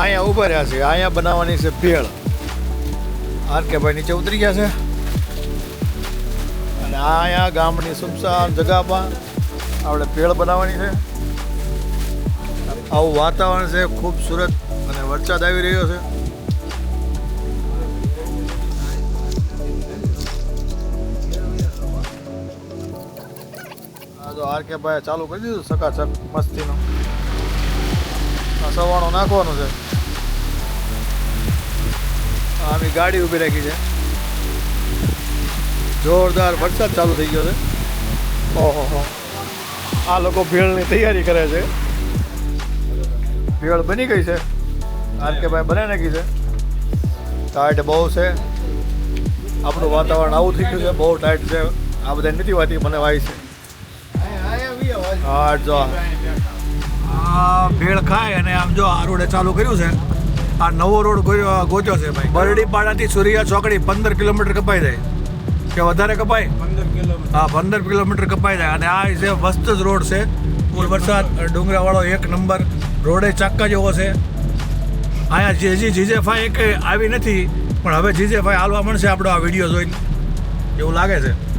અહીંયા ઊભા રહ્યા છે. અહીંયા બનાવવાની છે ભેળ. ભાઈ નીચે ઉતરી ગયા છે. અને અહીંયા ગામની સુમસાન જગામાં આપણે ભેળ બનાવવાની છે. આવું વાતાવરણ છે, ખૂબસૂરત અને વરસાદ આવી રહ્યો છે. આ તો આર કે ભાઈ ચાલુ કરી દીધું સકાસક મસ્તીનો. સવાણો નાખવાનું છે. આમી ગાડી ઊભી રાખી છે. જોરદાર વરસાદ ચાલુ થઈ ગયો છે. ઓહો આ લોકો ભેળની તૈયારી કરે છે. ભેળ બની ગઈ છે. આર કે ભાઈ બને નાખી છે. ટાઈટ બહુ છે. આપણું વાતાવરણ આવું થઈ ગયું છે. બહુ ટાઈટ છે. આ બધા નથી વાતી મને વાય છે. હા જો. ખાય અને આમ જો આ રોડે ચાલુ કર્યું છે. આ નવો રોડ ગોયો- ગોત્યો છે ભાઈ. બરડીપાડાથી સુરિયા ચોકડી પંદર કિલોમીટર કપાઈ જાય. કે વધારે કપાય? હા પંદર કિલોમીટર કપાઈ જાય. અને આ છે મસ્ત જ રોડ છે ફૂલ વરસાદ ડુંગરાવાળો એક નંબર રોડે ચાક્કા જેવો છે. અહીંયા જે હજી જીજે ફાઈ એક આવી નથી પણ હવે જીજે ફાઈ હાલવા મળશે આપણો આ વીડિયો જોઈને. એવું લાગે છે.